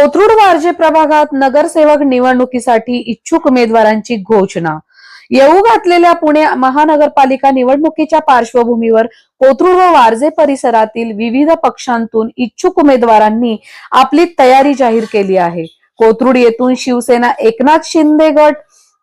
कोथरूड वारजे प्रभागात नगरसेवक निवडणुकीसाठी इच्छुक उमेदवारांची घोषणा. येऊ घातलेल्या पुणे महानगरपालिका निवडणुकीच्या पार्श्वभूमीवर कोथरूड व वारजे परिसरातील विविध पक्षांतून इच्छुक उमेदवारांनी आपली तयारी जाहीर केली आहे. कोथरूड येथून शिवसेना एकनाथ शिंदे गट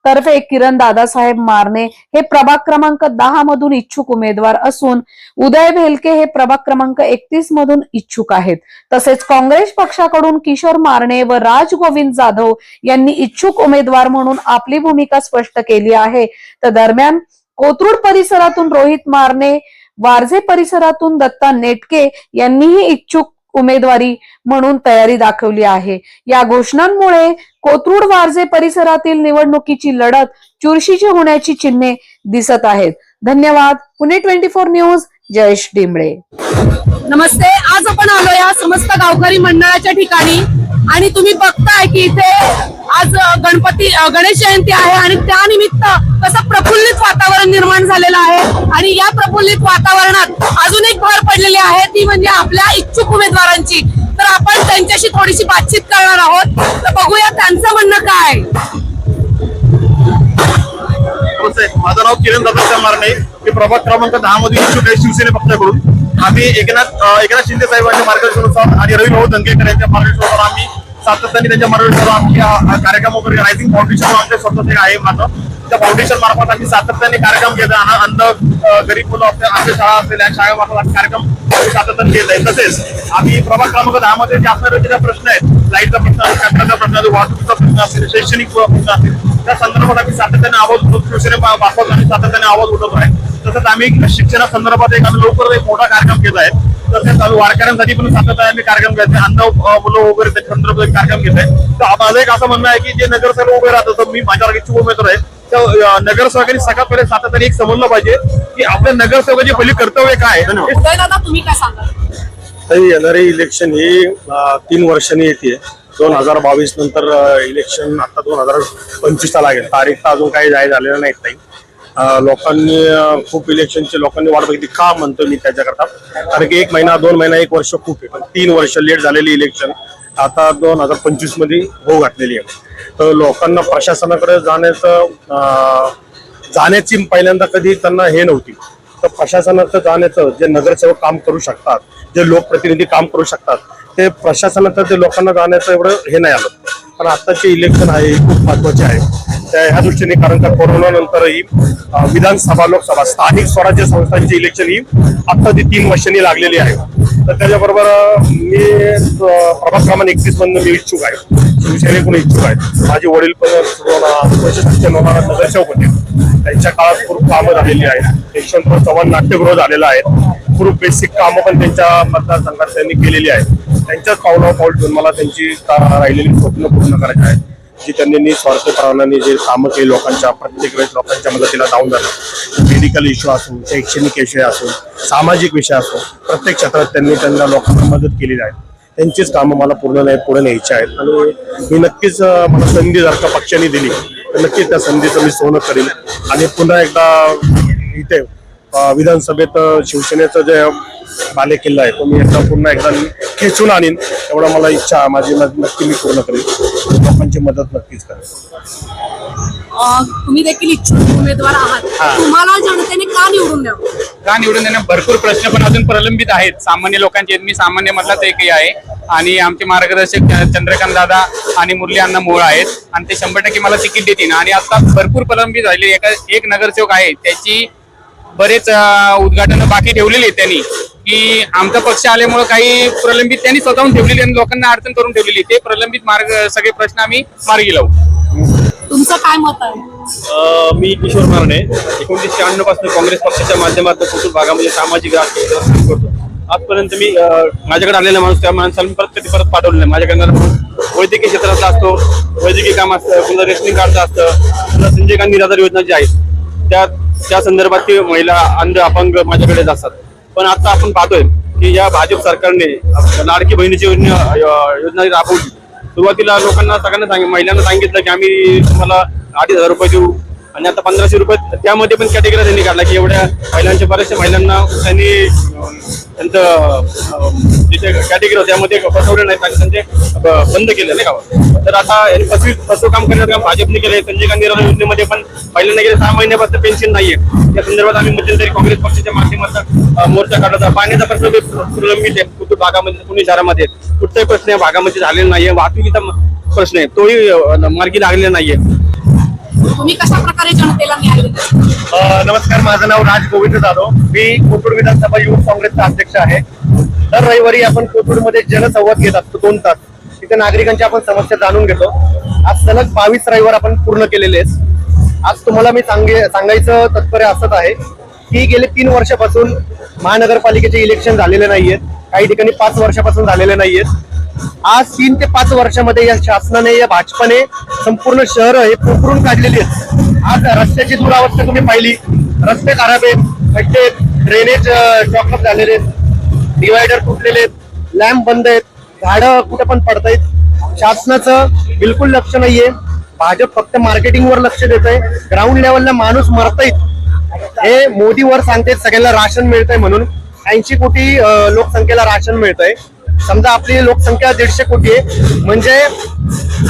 तर्फे किरण दादासाहेब मारणे हे प्रभाग क्रमांक दहा मधून इच्छुक उमेदवार असून उदय भेलके हे प्रभाग क्रमांक एकतीस मधून इच्छुक आहेत. तसेच काँग्रेस पक्षाकडून किशोर मारणे व राज गोविंद जाधव यांनी इच्छुक उमेदवार म्हणून आपली भूमिका स्पष्ट केली आहे. तर दरम्यान कोथरूड परिसरातून रोहित मारणे वारजे परिसरातून दत्ता नेटके यांनीही इच्छुक उमेदवारी म्हणून तयारी दाखवली आहे. या घोषणांमुळे कोथरूड वारजे परिसरातील निवडणुकीची लढत चुरशीची होण्याची चिन्हे दिसत आहेत. धन्यवाद. Pune twenty four news Jayesh Dimble. नमस्ते. आज आपण आलो या समस्त गावकरी मंडळाच्या ठिकाणी. आणि तुम्ही बघताय की इथे आज गणपती गणेश जयंती आहे आणि त्यानिमित्त कसं प्रफुल्लित वातावरण निर्माण झालेलं आहे. आणि या प्रफुल्लित वातावरणात अजून एक भर पडलेली आहे ती म्हणजे आपल्या इच्छुक उमेदवारांची. तर आपण त्यांच्याशी थोडीशी बातचीत करणार आहोत. तर बघूया त्यांचं म्हणणं काय? माझं नाव किरण दादा मारणे. मी प्रभाग क्रमांक दहा मध्ये इच्छुक आहे शिवसेने पक्षाकडून आम्ही एकनाथ एकनाथ शिंदे साहेबांच्या मार्गदर्शनानुसार आणि रवी भाऊ दंगेकर यांच्या मार्गदर्शनानुसार आम्ही सातत्याने त्यांच्या मार्गदर्शनावर आमची कार्यक्रम वगैरे रायझिंग फाउंडेशन आमच्या स्वतःचे आहे माझं त्या फाउंडेशन मार्फत आम्ही सातत्याने कार्यक्रम घेत आहे. आणि अंध गरीब मुलं असतील आमच्या शाळा असलेल्या या शाळेमार्फत आम्ही कार्यक्रम सातत्याने घेत आहे. तसेच आम्ही प्रभाग क्रमांक दहा मध्ये जे असणारे जे प्रश्न आहेत लाईटचा प्रश्न असेल कचऱ्याचा प्रश्न असेल वाहतुकीचा प्रश्न असेल शैक्षणिक प्रश्न असेल त्या संदर्भात आम्ही सातत्याने आवाज उठवतो. शिवसेने मार्फत आम्ही सातत्याने आवाज उठवतो आहे. तसंच आम्ही शिक्षणासंदर्भात एक आम्ही लवकर एक मोठा कार्यक्रम घेत आहे. तसेच आम्ही वारकऱ्यांसाठी पण सातत्याने आम्ही कार्यक्रम घेत आहे. अंध मुलं वगैरे त्या संदर्भात एक कार्यक्रम घेत आहे. तर माझं एक असं म्हणणं आहे की जे नगरसेवक उभे राहतात तर मी माझ्या इच्छुक उमेदवार आहे. नगरसेवकांनी पहिले सातत्याने एक समजलं पाहिजे की आपल्या नगरसेवकाचे पहिली कर्तव्य काय? आहे उदय दादा तुम्ही काय तरी येणारे इलेक्शन ही तीन वर्षांनी येते. दोन हजार बावीस नंतर इलेक्शन आता दोन हजार पंचवीसला लागेल. तारीख तर अजून काही जाहीर झालेलं नाही ताई. अ, लोकांनी खूप इलेक्शनची लोकांनी वाट बघितली. का म्हणतो मी त्याच्याकरता? कारण की एक महिना दोन महिना एक वर्ष खूप आहे. पण तीन वर्ष लेट झालेली इलेक्शन आता दोन हजार पंचवीसमध्ये होऊ घातलेली आहे. तर लोकांना प्रशासनाकडे जाण्याचं जाण्याची पहिल्यांदा कधी त्यांना हे नव्हती. तर प्रशासनाचं जाण्याचं जे नगरसेवक काम करू शकतात जे लोकप्रतिनिधी काम करू शकतात ते प्रशासनाचं ते लोकांना जाण्याचं एवढं हे नाही आलं. पण आत्ताचे इलेक्शन आहे हे खूप महत्त्वाचे आहे. ह्या दृष्टीने कारण का कोरोना नंतरही विधानसभा लोकसभा स्थानिक स्वराज्य संस्थांची इलेक्शन ही आता ती तीन वर्षांनी लागलेली आहे. तर त्याच्याबरोबर मी प्रभाग क्रमांक एकतीस मधून मी इच्छुक आहे. शिवसेनेकडून इच्छुक आहे. माझे वडील पण नगरसेवक होते. त्यांच्या काळात खूप कामं झालेली आहेत. यशवंतराव चव्हाण नाट्यगृह झालेलं आहे. खूप बेसिक कामं पण त्यांच्या मतदारसंघात त्यांनी केलेली आहेत. त्यांच्याच पावलावर पाऊल ठेवून मला त्यांची राहिलेली स्वप्न पूर्ण करायची आहेत. जी त्यांनी निस्वार्थ प्राणाने जे कामं केली लोकांच्या प्रत्येक वेळेस लोकांच्या मदतीला जाऊन झालं मेडिकल इश्यू असो शैक्षणिक विषय असो सामाजिक विषय असो प्रत्येक क्षेत्रात त्यांनी त्यांना लोकांना मदत केलेली आहे. त्यांचीच कामं मला पूर्ण नाही पुढे न्यायची आहेत. आणि मी नक्कीच मला संधी जर का पक्षाने दिली तर नक्कीच त्या संधीचं मी सोनं करेन. आणि पुन्हा एकदा इथे विधानसभेत शिवसेनेचं जे बालेकिल्ला आहे तो मी एकदा पुन्हा एकदा खेचून आणीन. एवढा मला इच्छा माझी न- नक्की मी पूर्ण करेन. लोकांची मदत नक्कीच करेन. अ, तुम्ही देखील इच्छुक उमेदवार आहात. तुम्हाला जनतेने का निवडून द्यावं? का निवडून देणं भरपूर प्रश्न पण अजून प्रलंबित आहेत. सामान्य लोकांचे. मी सामान्य मधलाच एकही आहे. आणि आमचे मार्गदर्शक चंद्रकांत दादा आणि मुरली अण्णा मोळ आहेत. आणि ते शंभर टक्के मला तिकीट देतील. आणि आता भरपूर प्रलंबित झालेले एका एक नगरसेवक आहे. त्याची बरेच उद्घाटन बाकी ठेवलेली आहेत त्यांनी. की आमचा पक्ष आल्यामुळे काही प्रलंबित त्यांनी स्वतःहून ठेवलेली आणि लोकांना अडचण करून ठेवलेली ते प्रलंबित मार्ग सगळे प्रश्न आम्ही मार्गी लावू. तुमचं काय मत आहे? मी किशोर मारणे. एकोणीसशे शहाण्णवपासून काँग्रेस पक्षाच्या माध्यमातून कोकण भागामध्ये सामाजिक राजकीय काम करतो. आजपर्यंत मी माझ्याकडे आलेला माणूस त्या माणसाला मी परत कधी परत पाठवलं नाही. माझ्याकडे माणूस वैद्यकीय क्षेत्रातला असतो वैद्यकीय काम असतं पुन्हा रेशनिंग कार्डचं असतं पुन्हा संजय गांधी निराधार योजना जी आहेत त्या त्या संदर्भात ते महिला अंध अपंग माझ्याकडेच असतात पण आता आपण पाहतोय की या भाजप सरकारने लाडकी बहिणीची योजना योजना राबवली. सुरुवातीला लोकांना सगळ्यांना सांग महिलांना सांगितलं की आम्ही तुम्हाला अडीच हजार रुपये देऊ. आणि आता पंधराशे रुपये त्यामध्ये पण कॅटेगरी त्यांनी काढला की एवढ्या महिलांच्या बऱ्याचशा महिलांना त्यांनी त्यांचं जिथे कॅटेगरी होते त्यामध्ये फसवले नाही आणि त्यांचे बंद केले नाही का? तर आता यांनी फसवी फसव काम करण्याचं काम भाजपने केलं संजय गांधी राह योजनेमध्ये पण पहिल्यांदा गेले सहा महिन्यापासून पेन्शन नाहीये. त्या संदर्भात आम्ही मध्यंतरी काँग्रेस पक्षाच्या माध्यमातून मोर्चा काढला पाण्याचा प्रश्न प्रलंबित आहे. कुठे भागामध्ये पुणे शहरामध्ये कुठचाही प्रश्न या भागामध्ये झालेला नाहीये. वाहतुकीचा प्रश्न आहे. तोही मार्गी लागलेला नाहीये. तुम्ही कशा प्रकारे जनतेला न्याय नमस्कार माझं नाव राज गोविंद जाधव. मी कोथरूड विधानसभा युवक काँग्रेसचा अध्यक्ष आहे. दर रविवारी आपण कोथरूडमध्ये जनसंवाद घेत असतो दोन तास. तिथे नागरिकांच्या आपण समस्या जाणून घेतो. आज सलग बावीस रविवार आपण पूर्ण केलेले आज तुम्हाला मी सांगे सांगायचं तात्पर्य असंच आहे की गेले तीन वर्षापासून महानगरपालिकेचे इलेक्शन झालेले नाहीयेत. काही ठिकाणी पाच वर्षापासून झालेले नाहीयेत. आज तीन ते पाच वर्षामध्ये या शासनाने या भाजपाने संपूर्ण शहर हे पोखरून काढलेली आहेत. आज रस्त्याची दुरावस्था तुम्ही पाहिली. रस्ते खराब आहेत. खड्डे ड्रेनेज चॉकअप झालेले आहेत. डिवायडर तुटलेले आहेत. लॅम्प बंद आहेत. झाडं कुठे पण पडतायत. शासनाचं बिलकुल लक्ष नाहीये. भाजप फक्त मार्केटिंगवर लक्ष देत आहे ग्राउंड लेवलला माणूस मरतायत हे मोदीवर सांगते सगळ्यांना राशन मिळतंय म्हणून. ऐंशी कोटी लोकसंख्येला राशन मिळतंय. समजा आपली लोकसंख्या दीडशे कोटी आहे. म्हणजे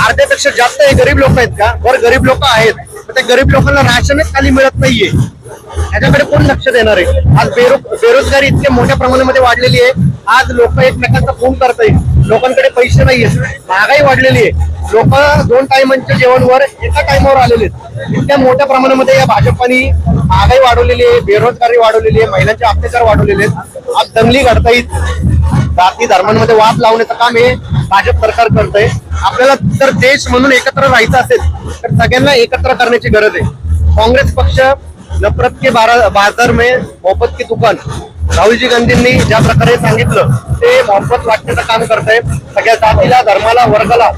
अर्ध्यापेक्षा जास्त हे गरीब लोक आहेत का? वर गरीब लोक आहेत. तर त्या गरीब लोकांना राशनच खाली मिळत नाहीये. याच्याकडे कोण लक्ष देणार आहे? आज बेरो बेरोजगारी इतक्या मोठ्या प्रमाणामध्ये वाढलेली आहे. आज लोक एकमेकांचा फोन आहेत लोकांकडे पैसे नाहीये महागाई वाढलेली आहे. लोक दोन टायमांच्या जेवणवर एका टायमावर आलेले आहेत इतक्या मोठ्या प्रमाणामध्ये या भाजपानी महागाई वाढवलेली आहे बेरोजगारी वाढवलेली आहे महिलांचे अत्याचार वाढवलेले आहेत. आज दंगली घडतायत. जाती धर्मांमध्ये वाद लावण्याचं काम हे भाजप सरकार करतंय. आपल्याला जर देश म्हणून एकत्र राहायचं असेल तर सगळ्यांना एकत्र करण्याची गरज आहे. काँग्रेस पक्ष नफरत के बारा बाजार में मोहब्बत की दुकान. राहुलजी गांधींनी ज्या प्रकारे सांगितलं ते मोहब्बत वाटण्याचं काम करत आहे सगळ्या जातीला धर्माला वर्गाला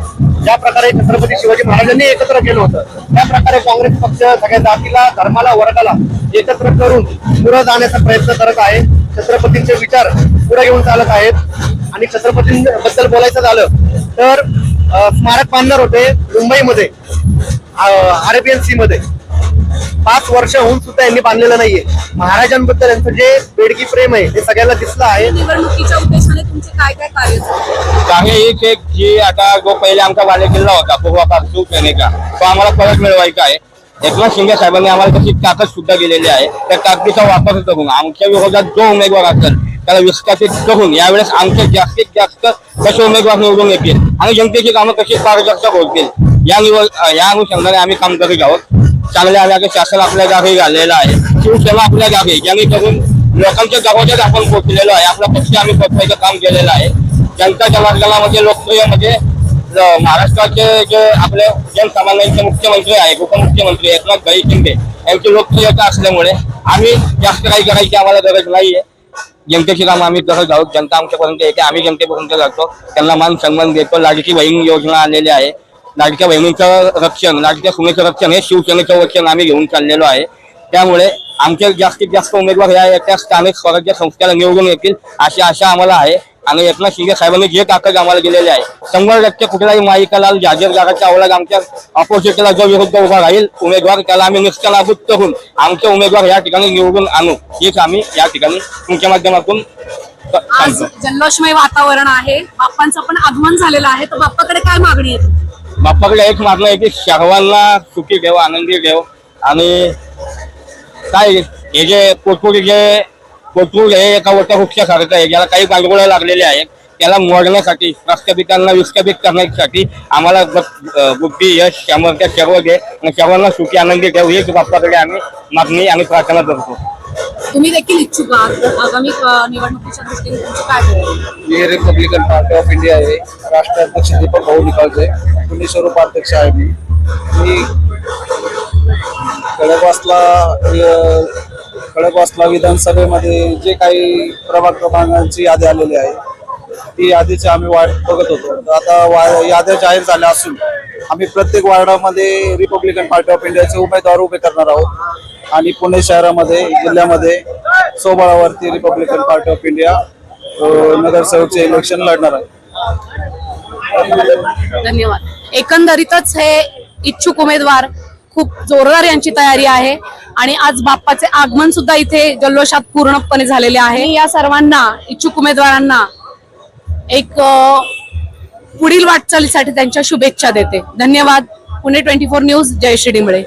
ज्या प्रकारे छत्रपती शिवाजी महाराजांनी एकत्र केलं होतं त्या प्रकारे काँग्रेस पक्ष सगळ्या जातीला धर्माला वर्गाला एकत्र करून पुढे जाण्याचा प्रयत्न करत आहे. छत्रपतींचे विचार पुढे घेऊन चालत आहेत. आणि छत्रपतींबद्दल बोलायचं झालं तर स्मारक बांधणार होते मुंबईमध्ये अरेबियन सी मध्ये पाच वर्ष होऊन सुद्धा यांनी बांधलेलं नाहीये. महाराजांबद्दल यांचं जे बेडगी प्रेम आहे ते सगळ्याला दिसलं आहे. निवडणुकीच्या उद्देशाने तुमचे काय काय कार्य चालू आहे? आहे एक एक जी आता जो पहिले आमचा बाले किल्ला होता पूर्वापार सुरू का तो आम्हाला परत मिळवायचा आहे. एकनाथ शिंदे साहेबांनी आम्हाला तशी ताकद सुद्धा दिलेली आहे. त्या ताकदीचा वापर करून आमच्या विरोधात जो उमेदवार असेल त्याला विस्थापित करून यावेळेस आमचे जास्तीत जास्त कसे उमेदवार निवडून येतील आणि जनतेची कामं कशी पारदर्शक होतील या निवड या अनुषंगाने आम्ही काम करीत आहोत. चांगल्या आल्या शासन आपल्या जागी झालेलं आहे. शिवसेना आपल्या जागी जेणेकरून लोकांच्या गावाच्याच आपण पोहोचलेलो आहे. आपला पक्ष आम्ही पोचवायचं काम केलेलं आहे. जनताच्या मार्गाला म्हणजे लोकप्रिय म्हणजे महाराष्ट्राचे जे आपले जनसामान्यांचे मुख्यमंत्री आहेत उपमुख्यमंत्री एकनाथ भाई शिंदे यांची लोकप्रियता असल्यामुळे आम्ही जास्त काही करायची आम्हाला गरज नाहीये. जनतेची कामं आम्ही करत आहोत जनता आमच्यापर्यंत येते आम्ही जनतेपर्यंत जातो. त्यांना मान सन्मान देतो. लाडकी बहीण योजना आलेली आहे. लाडक्या बहिणीचं रक्षण लाडक्या सुनेचं रक्षण हे शिवसेनेचं रक्षण आम्ही घेऊन चाललेलो आहे. त्यामुळे आमचे जास्तीत जास्त उमेदवार या त्या स्थानिक स्वराज्य संस्थेला निवडून येतील अशी आशा आम्हाला आहे. आणि एकनाथ शिंदे साहेबांनी जे ताकद आम्हाला दिलेले आहे शंभर टक्के कुठलाही माईकालाल जाजीर जागाच्या अवलाग आमच्या ऑपोजिटला जो विरुद्ध उभा राहील उमेदवार त्याला आम्ही निष्कानाभूत करून आमचे उमेदवार या ठिकाणी निवडून आणू. हीच आम्ही या ठिकाणी तुमच्या माध्यमातून आज जल्लोषमय वातावरण आहे. बाप्पांचं पण आगमन झालेलं आहे. तर बाप्पाकडे काय मागणी आहे? बाप्पाकडे एक मागणं आहे की सर्वांना सुखी ठेव आनंदी ठेव. आणि काय हे जे पोटपुरी जे पोटपूर हे एका वृक्षासारखं आहे? ज्याला काही गांडगोळ्या लागलेल्या आहेत त्याला मोडण्यासाठी प्रस्थापितांना विस्थापित करण्यासाठी आम्हाला बुद्धी यश सामर्थ्य सर्व दे. आणि सर्वांना सुखी आनंदी ठेव. हीच बाप्पाकडे आम्ही मागणी आणि प्रार्थना करतो. तुम्ही देखील इच्छुक आहात? तर आगामी अ, निवडणुकीच्या दृष्टीने तुमचं काय ठरेल? मी रिपब्लिकन पार्टी ऑफ इंडिया आहे. राष्ट्राध्यक्ष दीपक भाऊ निकालचे पुणे स्वरूप अध्यक्ष आहे मी. मी अ, खडकवासला विधानसभेमध्ये जे काही प्रभाग क्रमांकांची यादी आलेली आहे ती यादीची आम्ही वाट बघत होतो. तर आता वा याद्या जाहीर झाल्या असून आम्ही प्रत्येक वार्डामध्ये रिपब्लिकन पार्टी ऑफ इंडियाचे उमेदवार उभे करणार आहोत आणि पुणे शहरामध्ये जिल्ह्यामध्ये सोबळावरती रिपब्लिकन पार्टी ऑफ इंडिया नगरसेवकचे इलेक्शन लढणार आहे. धन्यवाद. एकंदरीतच हे इच्छुक उमेदवार खूप जोरदार यांची तयारी आहे. आणि आज बाप्पाचे आगमन सुद्धा इथे जल्लोषात पूर्णपणे झालेले आहे. या सर्वांना इच्छुक उमेदवारांना एक पुढील वाटचालीसाठी त्यांच्या शुभेच्छा देते. धन्यवाद. Pune twenty four news Jayashree Dimble.